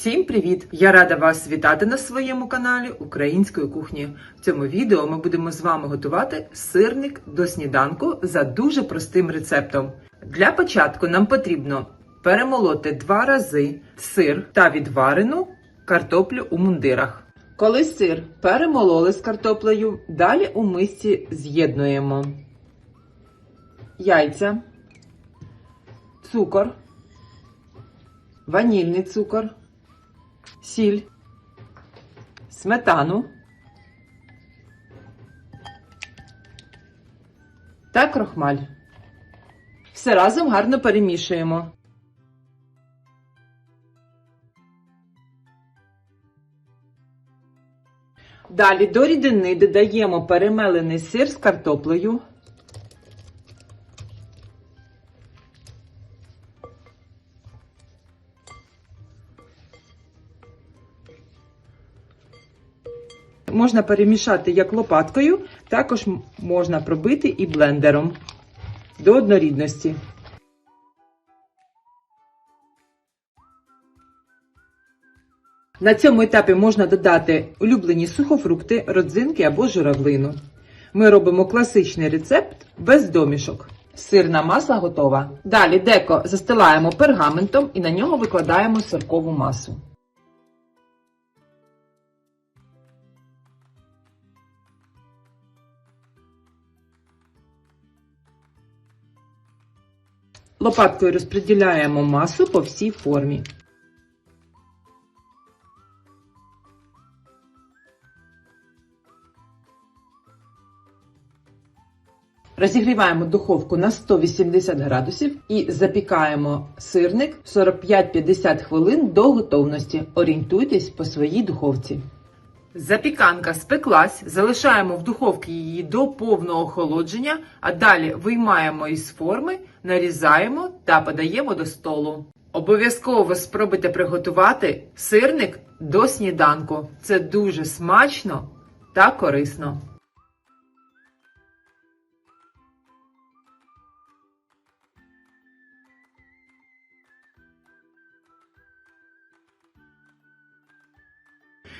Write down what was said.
Всім привіт! Я рада вас вітати на своєму каналі Української кухні. В цьому відео ми будемо з вами готувати сирник до сніданку за дуже простим рецептом. Для початку нам потрібно перемолоти два рази сир та відварену картоплю у мундирах. Коли сир перемололи з картоплею, далі у мисці з'єднуємо яйця, цукор, ванільний цукор, сіль, сметану та крохмаль. Все разом гарно перемішуємо. Далі до рідини додаємо перемелений сир з картоплею. Можна перемішати як лопаткою, також можна пробити і блендером до однорідності. На цьому етапі можна додати улюблені сухофрукти, родзинки або журавлину. Ми робимо класичний рецепт без домішок. Сирна маса готова. Далі деко застилаємо пергаментом і на нього викладаємо сиркову масу. Лопаткою розподіляємо масу по всій формі. Розігріваємо духовку на 180 градусів і запікаємо сирник 45-50 хвилин до готовності. Орієнтуйтесь по своїй духовці. Запіканка спеклась, залишаємо в духовці її до повного охолодження, а далі виймаємо із форми, нарізаємо та подаємо до столу. Обов'язково спробуйте приготувати сирник до сніданку. Це дуже смачно та корисно.